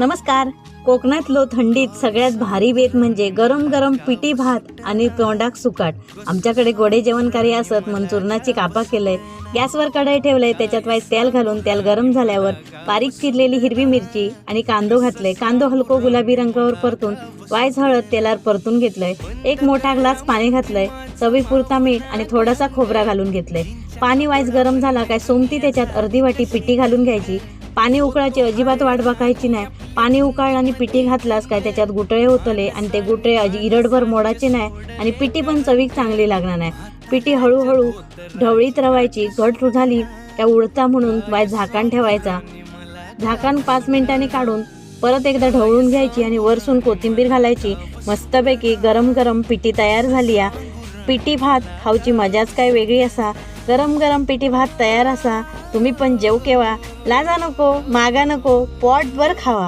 नमस्कार. कोकणातलो थंडीत सगळ्यात भारी बेत म्हणजे गरम गरम पिठी भात आणि तोंडाक सुकाट. आमच्याकडे गोडे जेवणकारी असत म्हणून चुरणाची कापा केलंय गॅसवर कढई ठेवलंय त्याच्यात वाईस तेल घालून तेल गरम झाल्यावर बारीक चिरलेली हिरवी मिरची आणि कांदो घातले कांदो हलको गुलाबी रंगावर परतून वाईस हळद तेलावर परतून घेतलंय. एक मोठा ग्लास पाणी घातलंय चवीपुरता मीठ आणि थोडासा खोबरा घालून घेतलंय. पाणी वाईस गरम झाला काय सोमती त्याच्यात अर्धी वाटी पिठी घालून घ्यायची. पाणी उकळायची अजिबात वाट बघायची नाही. पाणी उकळलं आणि पिठी घातलास काय त्याच्यात गुटळे होतले आणि ते गुटळे अजी इरडभर मोडायचे नाही आणि पिठी पण चवीक चांगली लागणार नाही. पिठी हळूहळू ढवळीत रवायची घट झाली त्या उडता म्हणून बाय झाकण ठेवायचा. झाकण पाच मिनिटांनी काढून परत एकदा ढवळून घ्यायची आणि वरसून कोथिंबीर घालायची. मस्तपैकी गरम गरम पिठी तयार झाली या. पिठी भात खाऊची मजाच काय वेगळी असा. गरम गरम पिठी भात तयार असा. तुम्ही पण जेव केव्हा. लाजा नको मागा नको पॉटभर खावा.